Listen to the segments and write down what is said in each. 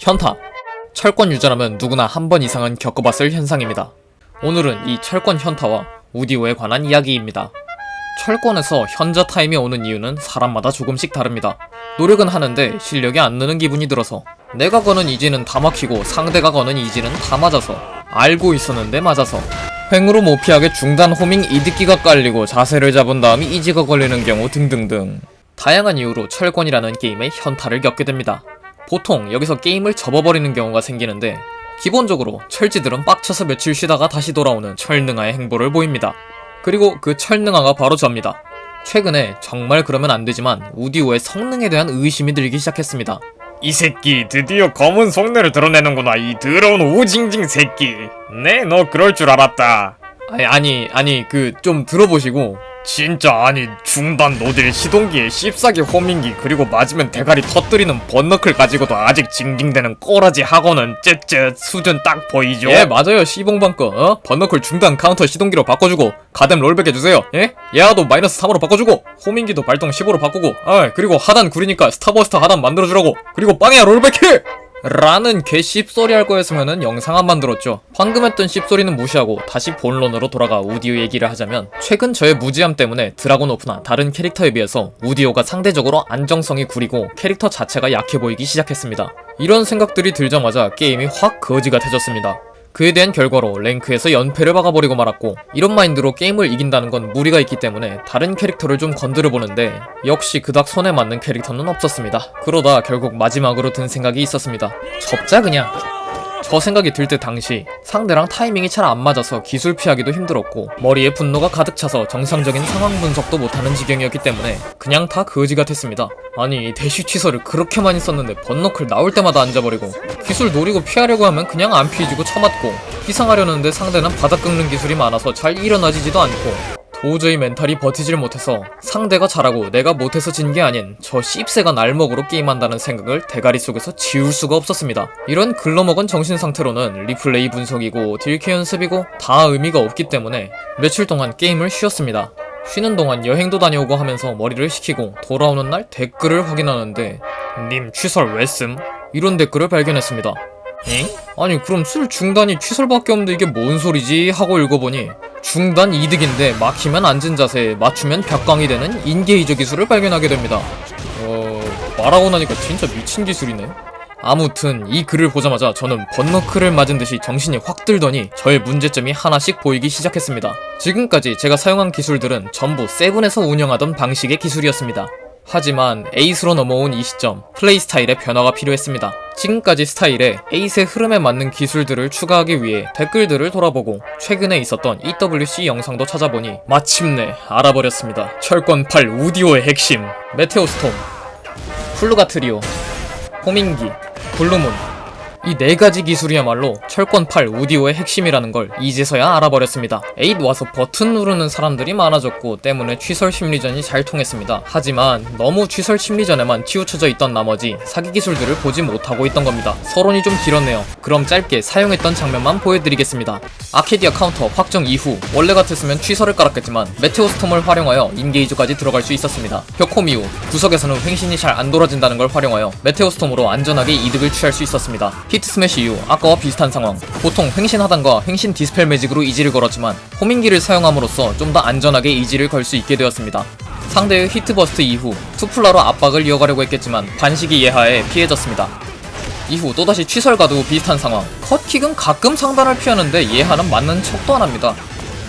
현타. 철권 유저라면 누구나 한 번 이상은 겪어봤을 현상입니다. 오늘은 이 철권 현타와 우디오에 관한 이야기입니다. 철권에서 현자 타임이 오는 이유는 사람마다 조금씩 다릅니다. 노력은 하는데 실력이 안 느는 기분이 들어서 내가 거는 이지는 다 막히고 상대가 거는 이지는 다 맞아서 알고 있었는데 맞아서 횡으로 못 피하게 중단 호밍 이득기가 깔리고 자세를 잡은 다음이 이지가 걸리는 경우 등등등 다양한 이유로 철권이라는 게임에 현타를 겪게 됩니다. 보통 여기서 게임을 접어버리는 경우가 생기는데 기본적으로 철지들은 빡쳐서 며칠 쉬다가 다시 돌아오는 철능아의 행보를 보입니다. 그리고 그 철능아가 바로 접니다. 최근에 정말 그러면 안 되지만 우디오의 성능에 대한 의심이 들기 시작했습니다. 이 새끼 드디어 검은 속내를 드러내는구나 이 더러운 오징징 새끼 네 너 그럴 줄 알았다 아니 아니 아니 그 좀 들어보시고 진짜 아니 중단 노딜 시동기에 씹싸기 호밍기 그리고 맞으면 대가리 터뜨리는 번너클 가지고도 아직 징징대는 꼬라지 하고는 쯧쯧 수준 딱 보이죠? 예 맞아요 시봉방 거 어? 번너클 중단 카운터 시동기로 바꿔주고 가뎀 롤백 해주세요 예? 예아도 마이너스 3으로 바꿔주고 호밍기도 발동 15로 바꾸고 아 그리고 하단 구리니까 스타버스터 하단 만들어주라고 그리고 빵야 롤백 해! 라는 개 씹소리 할 거였으면은 영상 안 만들었죠. 방금 했던 씹소리는 무시하고 다시 본론으로 돌아가 우디오 얘기를 하자면 최근 저의 무지함 때문에 드라곤 오프나 다른 캐릭터에 비해서 우디오가 상대적으로 안정성이 구리고 캐릭터 자체가 약해 보이기 시작했습니다. 이런 생각들이 들자마자 게임이 확 거지 같아졌습니다. 그에 대한 결과로 랭크에서 연패를 박아버리고 말았고 이런 마인드로 게임을 이긴다는 건 무리가 있기 때문에 다른 캐릭터를 좀 건드려 보는데 역시 그닥 손에 맞는 캐릭터는 없었습니다. 그러다 결국 마지막으로 든 생각이 있었습니다. 접자 그냥. 저 생각이 들 때 당시 상대랑 타이밍이 잘 안 맞아서 기술 피하기도 힘들었고 머리에 분노가 가득 차서 정상적인 상황 분석도 못하는 지경이었기 때문에 그냥 다 거지 같았습니다. 아니 대쉬 취소를 그렇게 많이 썼는데 번너클 나올 때마다 앉아버리고 기술 노리고 피하려고 하면 그냥 안 피해주고 쳐맞고 피상하려는데 상대는 바닥 긁는 기술이 많아서 잘 일어나지지도 않고 도저히 멘탈이 버티질 못해서 상대가 잘하고 내가 못해서 진 게 아닌 저 씹새가 날먹으로 게임한다는 생각을 대가리 속에서 지울 수가 없었습니다. 이런 글러먹은 정신 상태로는 리플레이 분석이고 딜캐 연습이고 다 의미가 없기 때문에 며칠 동안 게임을 쉬었습니다. 쉬는 동안 여행도 다녀오고 하면서 머리를 식히고 돌아오는 날 댓글을 확인하는데 님 취설 왜 씀? 이런 댓글을 발견했습니다. 엥? 아니 그럼 술 중단이 취설밖에 없는데 이게 뭔 소리지 하고 읽어보니 중단 이득인데 막히면 앉은 자세 맞추면 벽광이 되는 인게이저 기술을 발견하게 됩니다. 어... 말하고 나니까 진짜 미친 기술이네. 아무튼 이 글을 보자마자 저는 번너클을 맞은 듯이 정신이 확 들더니 저의 문제점이 하나씩 보이기 시작했습니다. 지금까지 제가 사용한 기술들은 전부 세븐에서 운영하던 방식의 기술이었습니다. 하지만 에이스로 넘어온 이 시점 플레이 스타일에 변화가 필요했습니다. 지금까지 스타일에 에이스의 흐름에 맞는 기술들을 추가하기 위해 댓글들을 돌아보고 최근에 있었던 EWC 영상도 찾아보니 마침내 알아버렸습니다. 철권 8 우디오의 핵심 메테오 스톰 플루가 트리오 호밍기 블루문 이 네 가지 기술이야말로 철권 8 우디오의 핵심이라는 걸 이제서야 알아버렸습니다. 8 와서 버튼 누르는 사람들이 많아졌고 때문에 취설 심리전이 잘 통했습니다. 하지만 너무 취설 심리전에만 치우쳐져 있던 나머지 사기 기술들을 보지 못하고 있던 겁니다. 서론이 좀 길었네요. 그럼 짧게 사용했던 장면만 보여드리겠습니다. 아케디아 카운터 확정 이후 원래 같았으면 취설을 깔았겠지만 메테오 스톰을 활용하여 인게이저까지 들어갈 수 있었습니다. 벽홈 이후 구석에서는 횡신이 잘 안 돌아진다는 걸 활용하여 메테오 스톰으로 안전하게 이득을 취할 수 있었습니다. 히트 스매시 이후 아까와 비슷한 상황. 보통 횡신 하단과 횡신 디스펠 매직으로 이지를 걸었지만 호밍기를 사용함으로써 좀 더 안전하게 이지를 걸 수 있게 되었습니다. 상대의 히트버스트 이후 투플라로 압박을 이어가려고 했겠지만 반식이 예하에 피해졌습니다. 이후 또다시 취설과도 비슷한 상황. 컷킥은 가끔 상단을 피하는데 예하는 맞는 척도 안 합니다.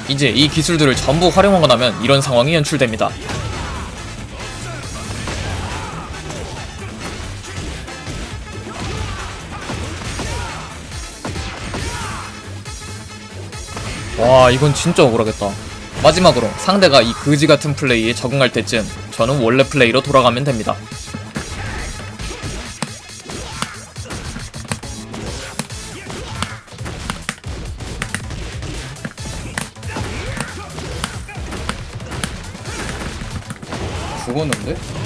이제 이 기술들을 전부 활용하고 나면 이런 상황이 연출됩니다. 와 이건 진짜 억울하겠다. 마지막으로 상대가 이 그지 같은 플레이에 적응할 때쯤 저는 원래 플레이로 돌아가면 됩니다. 죽었는데?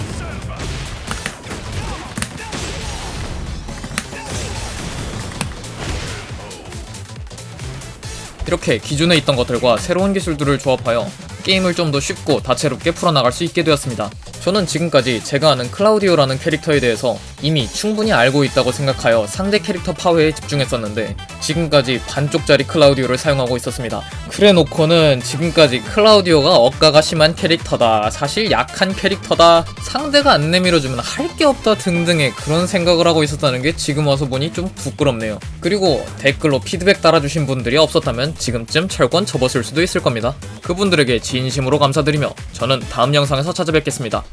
이렇게 기존에 있던 것들과 새로운 기술들을 조합하여 게임을 좀 더 쉽고 다채롭게 풀어나갈 수 있게 되었습니다. 저는 지금까지 제가 아는 클라우디오라는 캐릭터에 대해서 이미 충분히 알고 있다고 생각하여 상대 캐릭터 파괴에 집중했었는데 지금까지 반쪽짜리 클라우디오를 사용하고 있었습니다. 그래 놓고는 지금까지 클라우디오가 억가가 심한 캐릭터다. 사실 약한 캐릭터다. 상대가 안 내밀어주면 할 게 없다 등등의 그런 생각을 하고 있었다는 게 지금 와서 보니 좀 부끄럽네요. 그리고 댓글로 피드백 달아주신 분들이 없었다면 지금쯤 철권 접었을 수도 있을 겁니다. 그분들에게 진심으로 감사드리며 저는 다음 영상에서 찾아뵙겠습니다.